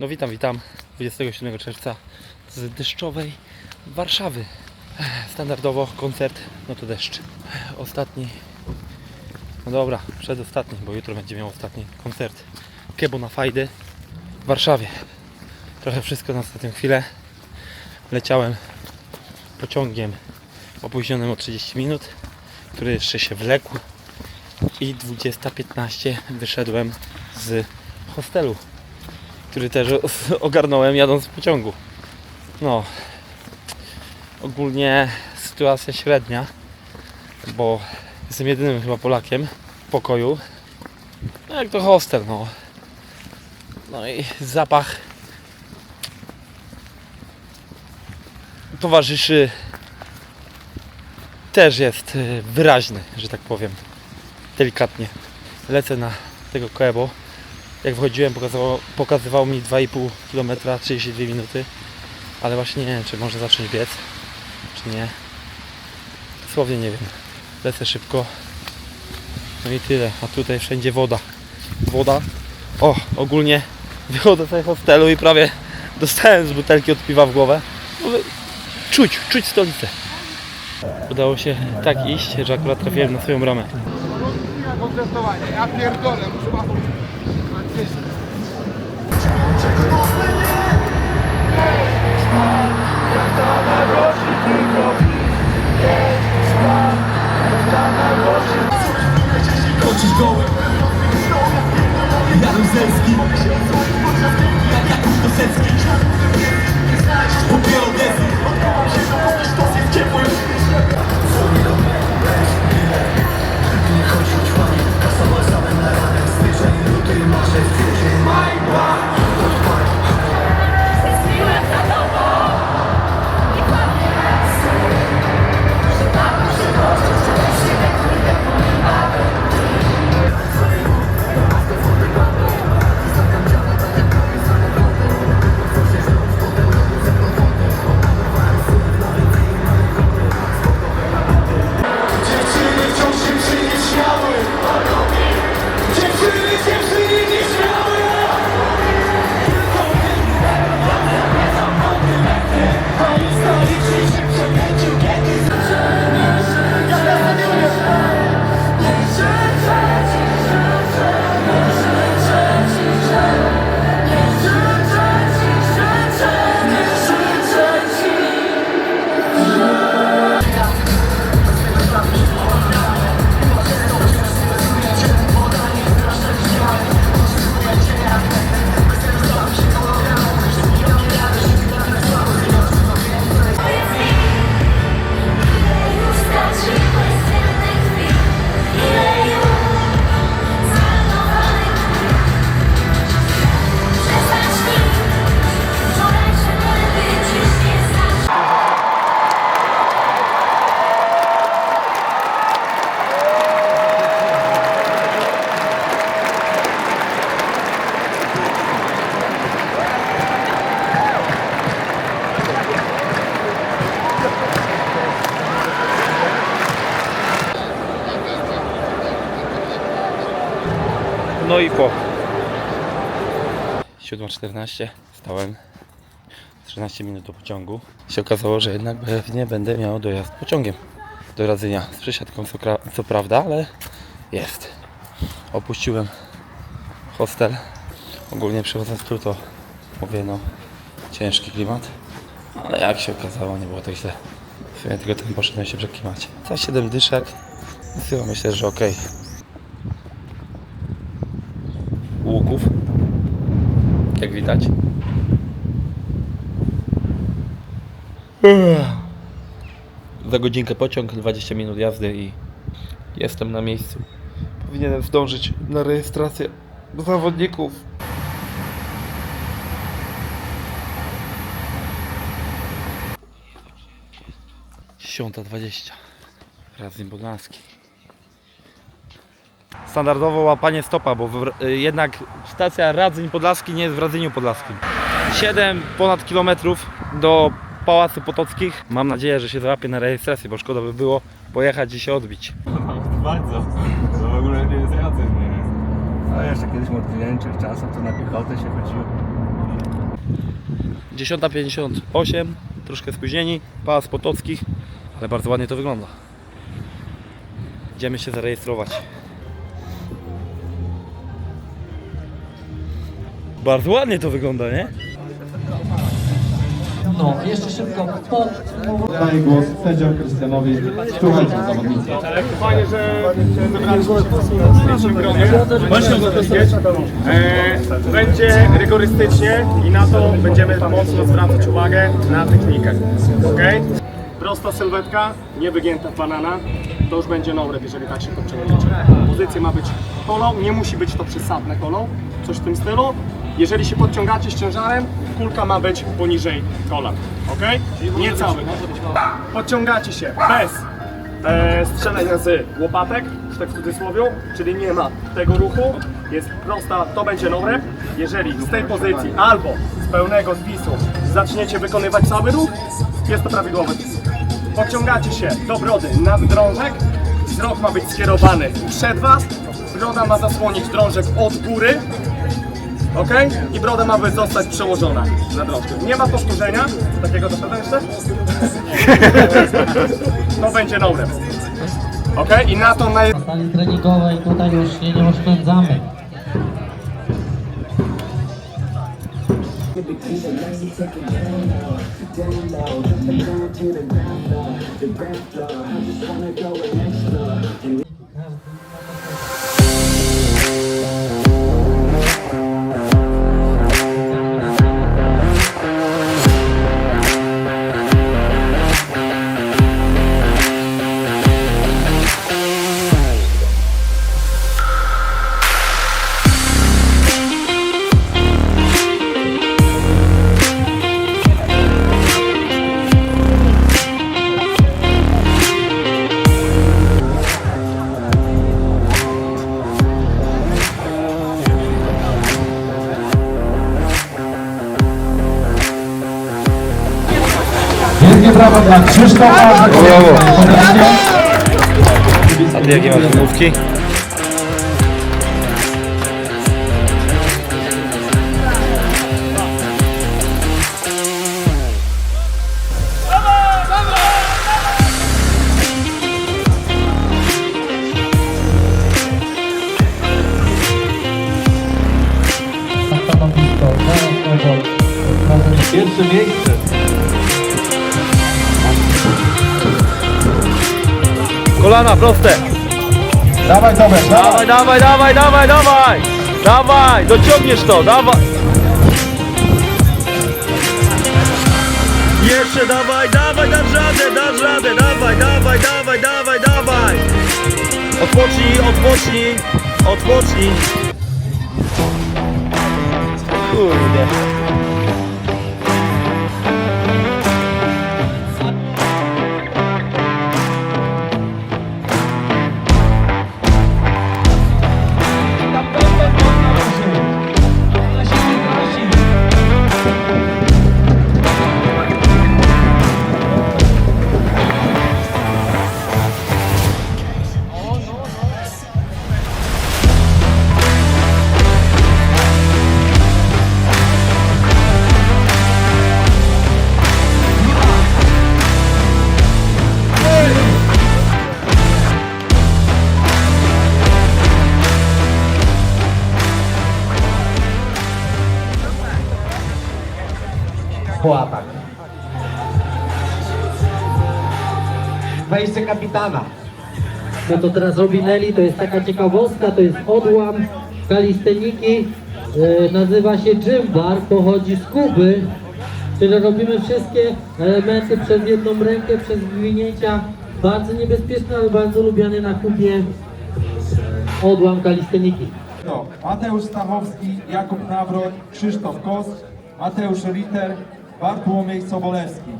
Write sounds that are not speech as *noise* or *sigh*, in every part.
No witam, witam 27 czerwca z deszczowej Warszawy. Standardowo koncert, no to deszcz. Ostatni, no dobra, przedostatni, bo jutro będzie miał ostatni koncert Kebo na Fajdy w Warszawie. Trochę wszystko na ostatnią chwilę. Leciałem pociągiem opóźnionym o 30 minut, który jeszcze się wlekł i 20.15 wyszedłem z hostelu który też *laughs* ogarnąłem jadąc w pociągu. No, ogólnie sytuacja średnia, bo jestem jedynym chyba Polakiem w pokoju. No jak to hostel, no. No i zapach towarzyszy też jest y, wyraźny, że tak powiem. Delikatnie. Lecę na tego koebo. Jak wchodziłem, pokazywało, pokazywało mi 2,5 km 32 minuty. Ale właśnie nie wiem, czy może zacząć biec, czy nie. Dosłownie nie wiem. Lecę szybko. No i tyle. A tutaj wszędzie woda. Woda. O, ogólnie *laughs* wychodzę z hostelu i prawie dostałem z butelki od piwa w głowę. Ale Czuć, czuć stolicę. Udało się tak iść, że akurat trafiłem na swoją bramę. Ja pierdolę, muszę Chodzisz gołem Jaruzelski Jak Jakub Kosecki Kupię Odezy To No i po 7.14 stałem 13 minut do pociągu. Się okazało, że jednak pewnie będę miał dojazd pociągiem do Radzynia. Z przesiadką co, co prawda, ale jest. Opuściłem hostel. Ogólnie przychodząc tu to mówię no ciężki klimat. Ale jak się okazało nie było tak źle. W sumie tylko ten poszedłem się przeklimać. Za 7 dyszek. Chyba myślę, że okej. łuków. Jak widać. Za godzinkę pociąg, 20 minut jazdy i jestem na miejscu. Powinienem zdążyć na rejestrację zawodników. Dziesiąta dwadzieścia. Razem Podlaski. Standardowo łapanie stopa, bo w, y, jednak stacja Radzyń Podlaski nie jest w Radzyniu Podlaskim. 7 ponad kilometrów do Pałacu Potockich. Mam nadzieję, że się załapię na rejestrację, bo szkoda by było pojechać i się odbić. Bardzo. To w ogóle nie jest nie? A jeszcze kiedyś w młodzieńczych czasach to na piechotę się chodziło. 10.58, troszkę spóźnieni, pas Potockich, ale bardzo ładnie to wygląda. Idziemy się zarejestrować. Bardzo ładnie to wygląda, nie? No, jeszcze szybko po Daję głos sędziom Krystianowi. Słuchajcie zawodnicy. Fajnie, że zebraliśmy się w naszym gronie. Będzie rygorystycznie i na to będziemy mocno zwracać uwagę na technikę. Ok? Prosta sylwetka, nie wygięta banana. To już będzie no jeżeli tak się podciągniecie. Pozycja ma być kolą, nie musi być to przesadne kolą, coś w tym stylu. Jeżeli się podciągacie z ciężarem, kulka ma być poniżej kolan. Ok? Nie cały. Podciągacie się bez e, strzelania z łopatek, tak w cudzysłowie, czyli nie ma tego ruchu, jest prosta, to będzie no rep. Jeżeli z tej pozycji albo z pełnego zwisu zaczniecie wykonywać cały ruch, jest to prawidłowy zwisu. Podciągacie się do brody nad drążek, wzrok ma być skierowany przed Was, broda ma zasłonić drążek od góry, ok? I broda ma zostać przełożona na drążkę. Nie ma powtórzenia, takiego doszedłem jeszcze? to będzie no rep. Ok? I na to naj... Na sali treningowej tutaj już się nie oszczędzamy. Wielkie brawa dla Krzysztofa. A ty jakie masz wymówki? Pierwsze miejsce. Kolana proste! Dawaj Tomek, dawaj. Dawaj, dawaj, dawaj, dawaj, dawaj! Dawaj, dociągniesz to, dawaj! Jeszcze dawaj, dawaj, dasz radę, dasz radę, dawaj, dawaj, dawaj, dawaj, dawaj! Odpocznij, odpocznij, odpocznij. Kurde. Wejście kapitana. No to teraz robinęli, to jest taka ciekawostka, to jest odłam kalisteniki, e, nazywa się gym bar, pochodzi z Kuby, czyli robimy wszystkie elementy przez jedną rękę, przez wywinięcia, bardzo niebezpieczny, ale bardzo lubiany na Kubie odłam kalisteniki. To Mateusz Stachowski, Jakub Nawrot, Krzysztof Kos, Mateusz Ritter, Bartłomiej Sobolewski.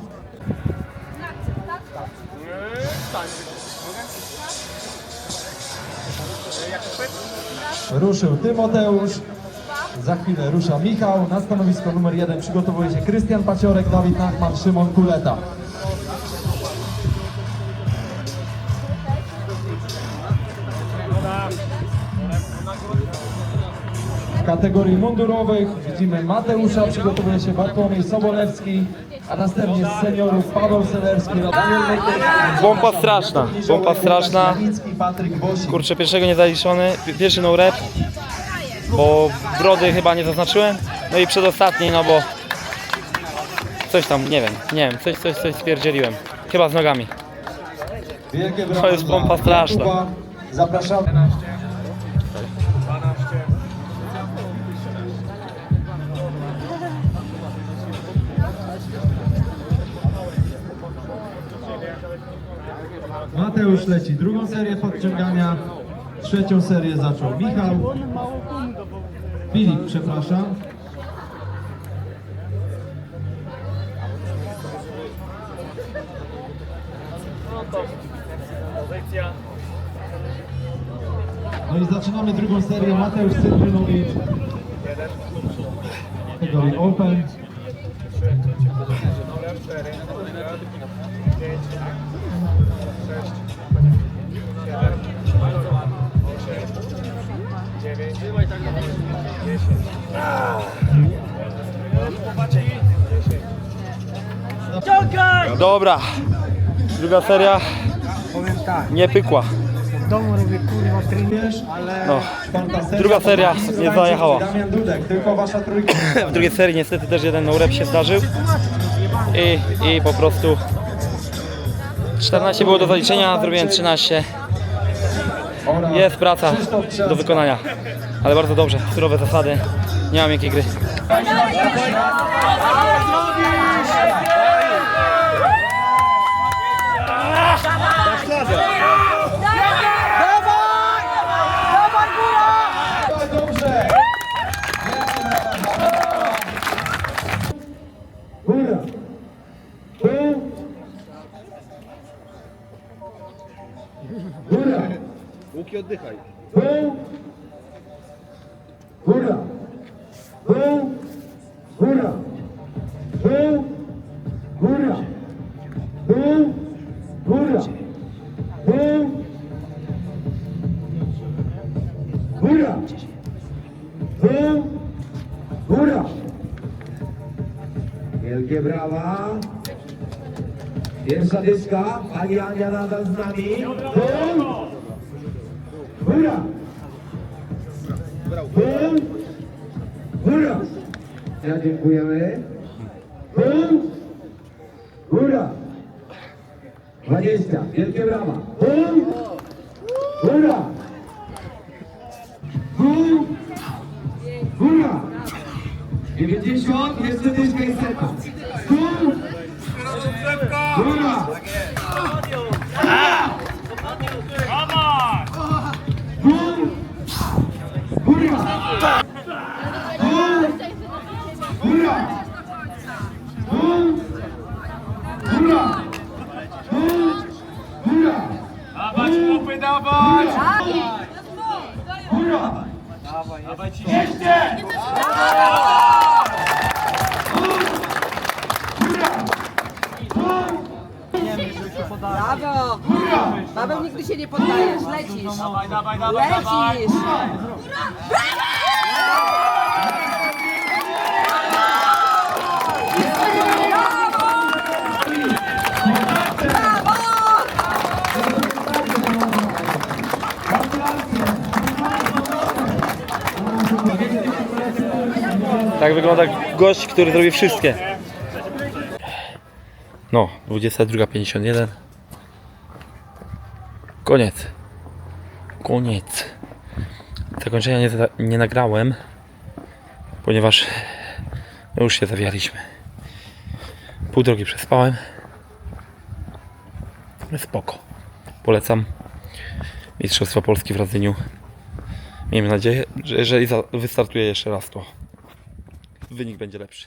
Ruszył Tymoteusz, za chwilę rusza Michał, na stanowisko numer jeden przygotowuje się Krystian Paciorek, Dawid Nachman, Szymon Kuleta. Kategorii mundurowych widzimy Mateusza, przygotowuje się Bartłomiej Sobolewski, a następnie z seniorów Paweł Selerski, Daniel Mejtecki, Pompa straszna, pompa straszna. Kurczę, pierwszego nie zaliczony, pi- pierwszy no rep, bo brody chyba nie zaznaczyłem. No i przedostatni, no bo coś tam, nie wiem, nie wiem, coś, coś, coś stwierdziłem. Chyba z nogami. Brawa jest pompa straszna. Zapraszamy. Mateusz leci drugą serię podciągania, trzecią serię zaczął Michał. Filip, przepraszam. No i zaczynamy drugą serię. Mateusz Cytrynowicz. Kategorii Open. Dobra, druga seria nie pykła. Wiesz, ale No. czwarta seria. Druga seria nie zajechała. Damian Dudek, tylko wasza trójka. *laughs* W drugiej serii niestety też jeden no rep się zdarzył i, i po prostu 14 było do zaliczenia, zrobiłem 13. Jest praca do wykonania, ale bardzo dobrze, surowe zasady, nie mam jakiej gry. Oddychaj. Dół! Góra! Dół! Góra! Dół! Góra! Dół! Góra! Dół! Góra! Dół! Góra! Wielkie brawa. Pierwsza dyska. Pani Ania nadal z nami. Dół! Góra! Ja dziękujemy. Dół! Góra! 20. Wielkie brawa. Dół! Góra! Dół! Góra! 90. Jeszcze dyska i seta. Dół! Góra! Góra! Paweł, nigdy się nie poddajesz, lecisz! Dawaj, dawaj, dawaj, dawaj! Lecisz! Tak wygląda gość, który zrobi wszystkie. No, 22.51. Koniec. Koniec. Zakończenia nie, nie nagrałem, ponieważ już się zawialiśmy. Pół drogi przespałem. Ale spoko. Polecam. Mistrzostwa Polski w Radzyniu. Miejmy nadzieję, że jeżeli wystartuję jeszcze raz, to wynik będzie lepszy.